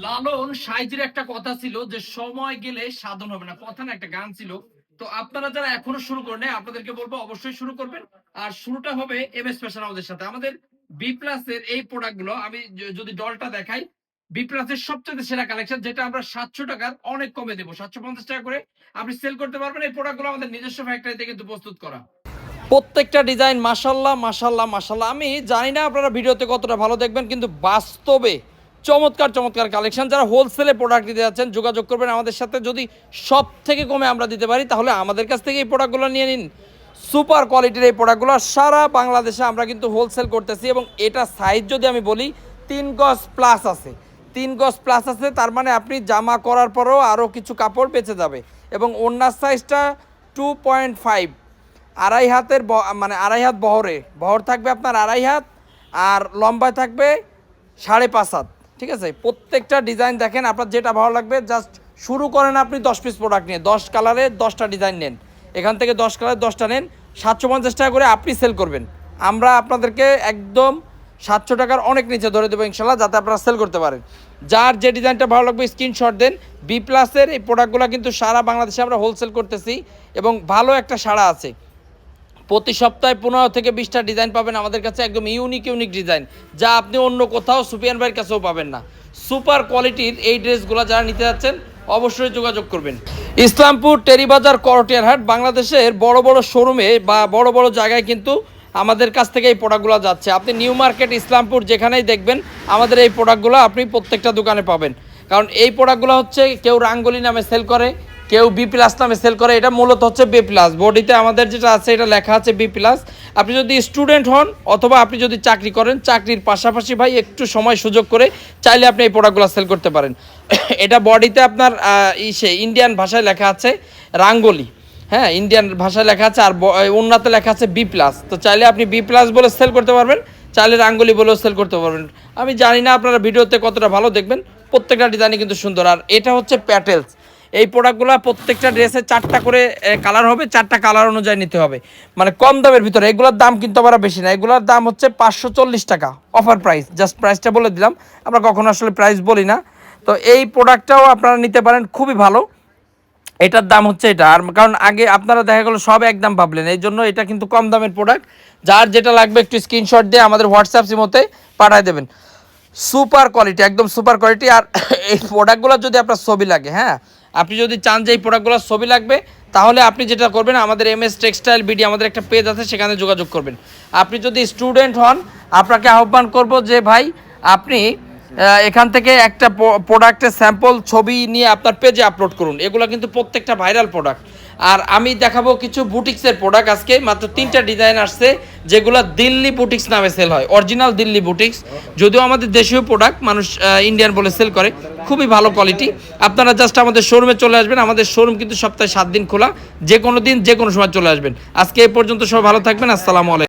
লালন সাইজের একটা কথা ছিল যে সময় গেলে সাধন হবে না। কথা না, একটা গান ছিল। তো আপনারা যারা এখনও শুরু করেন আপনাদেরকে বলব অবশ্যই শুরু করবেন। আর শুরুটা হবে এম এস ফ্যাশন আমাদের সাথে। আমাদের বি প্লাস এর এই প্রোডাক্টগুলো, আমি যদি ডলটা দেখাই, বি প্লাস এর সবচেয়ে সেরা কালেকশন যেটা আমরা সাতশো টাকার অনেক কমে দেবো। সাতশো পঞ্চাশ টাকা করে আপনি সেল করতে পারবেন। এই প্রোডাক্টগুলো আমাদের নিজস্ব ফ্যাক্টরিতে কিন্তু প্রস্তুত করা। প্রত্যেকটা ডিজাইন মাসাল্লাহ মাসাল্লাহ মাসাল্লাহ আমি জানি না আপনারা ভিডিওতে কতটা ভালো দেখবেন, কিন্তু বাস্তবে চমৎকার চমৎকার কালেকশন যারা হোলসেলে প্রোডাক্ট দিতে যাচ্ছেন, যোগাযোগ করবেন আমাদের সাথে। যদি সব থেকে কমে আমরা দিতে পারি, তাহলে আমাদের কাছ থেকে এই প্রোডাক্টগুলো নিয়ে নিন। সুপার কোয়ালিটির এই প্রোডাক্টগুলো সারা বাংলাদেশে আমরা কিন্তু হোলসেল করতেছি এবং এটা সাইজ যদি আমি বলি, তিন গজ প্লাস আছে। তিন গজ প্লাস আছে, তার মানে আপনি জামা করার পরেও আরও কিছু কাপড় বেঁচে যাবে। এবং ওনার সাইজটা টু পয়েন্ট ফাইভ আড়াই হাতের মানে আড়াই হাত বহরে। বহর থাকবে আপনার আড়াই হাত, আর লম্বায় থাকবে সাড়ে পাঁচ হাত। ঠিক আছে? প্রত্যেকটা ডিজাইন দেখেন, আপনার যেটা ভালো লাগবে জাস্ট শুরু করেন আপনি দশ পিস প্রোডাক্ট নিয়ে। দশ কালারের দশটা ডিজাইন নেন। এখান থেকে দশ কালার দশটা নেন, সাতশো পঞ্চাশ টাকা করে আপনি সেল করবেন। আমরা আপনাদেরকে একদম সাতশো টাকার অনেক নিচে ধরে দেবো ইনশাল্লাহ, যাতে আপনারা সেল করতে পারেন। যার যে ডিজাইনটা ভালো লাগবে স্ক্রিনশট দেন। বি প্লাসের এই প্রোডাক্টগুলো কিন্তু সারা বাংলাদেশে আমরা হোলসেল করতেছি এবং ভালো একটা সাড়া আছে। প্রতি সপ্তাহে পনেরো থেকে বিশটা ডিজাইন পাবেন আমাদের কাছে, একদম ইউনিক ইউনিক ডিজাইন যা আপনি অন্য কোথাও সুপিয়ান ভাইয়ের কাছেও পাবেন না। সুপার কোয়ালিটির এই ড্রেসগুলো যারা নিতে যাচ্ছেন, অবশ্যই যোগাযোগ করবেন। ইসলামপুর টেরিবাজার করটিয়ার হাট, বাংলাদেশের বড় বড় শোরুমে বা বড় বড় জায়গায় কিন্তু আমাদের কাছ থেকে এই প্রোডাক্টগুলো যাচ্ছে। আপনি নিউ মার্কেট ইসলামপুর যেখানেই দেখবেন, আমাদের এই প্রোডাক্টগুলো আপনি প্রত্যেকটা দোকানে পাবেন। কারণ এই প্রোডাক্টগুলো হচ্ছে কেউ রাঙ্গলি নামে সেল করে কেউ বি প্লাস নামে সেল করে, এটা মূলত হচ্ছে বি প্লাস বডিতে আমাদের যেটা আছে, এটা লেখা আছে বি প্লাস আপনি যদি স্টুডেন্ট হন অথবা আপনি যদি চাকরি করেন, চাকরির পাশাপাশি ভাই একটু সময় সুযোগ করে চাইলে আপনি এই প্রোডাক্টগুলো সেল করতে পারেন। এটা বডিতে আপনার ইসে ইন্ডিয়ান ভাষায় লেখা আছে রাঙ্গলি। হ্যাঁ ইন্ডিয়ান ভাষায় লেখা আছে আর উন্নাতে লেখা আছে বি প্লাস তো চাইলে আপনি বি প্লাস বলে সেল করতে পারবেন, চাইলে রাঙ্গলি বলেও সেল করতে পারবেন। আমি জানি না আপনারা ভিডিওতে কতটা ভালো দেখবেন, প্রত্যেকটা ডিজাইনই কিন্তু সুন্দর। আর এটা হচ্ছে প্যাটেলস এই প্রোডাক্টগুলো প্রত্যেকটা ড্রেসে চারটা করে কালার হবে, চারটা কালার অনুযায়ী নিতে হবে। মানে কম দামের ভিতরে, এগুলোর দাম কিন্তু আবার বেশি না। এগুলোর দাম হচ্ছে পাঁচশো চল্লিশ টাকা অফার প্রাইস জাস্ট প্রাইসটা বলে দিলাম। আমরা কখনো আসলে প্রাইস বলি না। তো এই প্রোডাক্টটাও আপনারা নিতে পারেন, খুবই ভালো। এটার দাম হচ্ছে এটা। আর কারণ আগে আপনারা দেখা গেলো সব একদম ভাবলেন। এই জন্য এটা কিন্তু কম দামের প্রোডাক্ট যার যেটা লাগবে একটু স্ক্রিনশট দিয়ে আমাদের হোয়াটসঅ্যাপ সিমোতে পাঠিয়ে দেবেন। সুপার কোয়ালিটি, একদম সুপার কোয়ালিটি। আর এই প্রোডাক্টগুলো যদি আপনার ছবি লাগে হ্যাঁ? আপনি যদি চান যে এই প্রোডাক্টগুলোর ছবি লাগবে, তাহলে আপনি যেটা করবেন, আমাদের এম এস টেক্সটাইল বিডি আমাদের একটা পেজ আছে, সেখানে যোগাযোগ করবেন। আপনি যদি স্টুডেন্ট হন, আপনাকে আহ্বান করব যে, ভাই, আপনি এখান থেকে একটা প্রোডাক্টের স্যাম্পল ছবি নিয়ে আপনার পেজে আপলোড করুন। এগুলো কিন্তু প্রত্যেকটা ভাইরাল প্রোডাক্ট আর আমি দেখাবো কিছু বুটিক্সের প্রোডাক্ট আজকে। মাত্র তিনটা ডিজাইন আসছে, যেগুলো দিল্লি বুটিক্স নামে সেল হয়। Original Delhi boutiques. যদিও আমাদের দেশীয় প্রোডাক্ট মানুষ ইন্ডিয়ান বলে সেল করে। খুবই ভালো কোয়ালিটি আপনারা জাস্ট আমাদের শোরুমে চলে আসবেন। আমাদের শোরুম কিন্তু সপ্তাহে সাত দিন খোলা। যে কোনো দিন যে কোনো সময় চলে আসবেন। আজকে এ পর্যন্ত সব ভালো থাকবেন। আসসালামু আলাইকুম।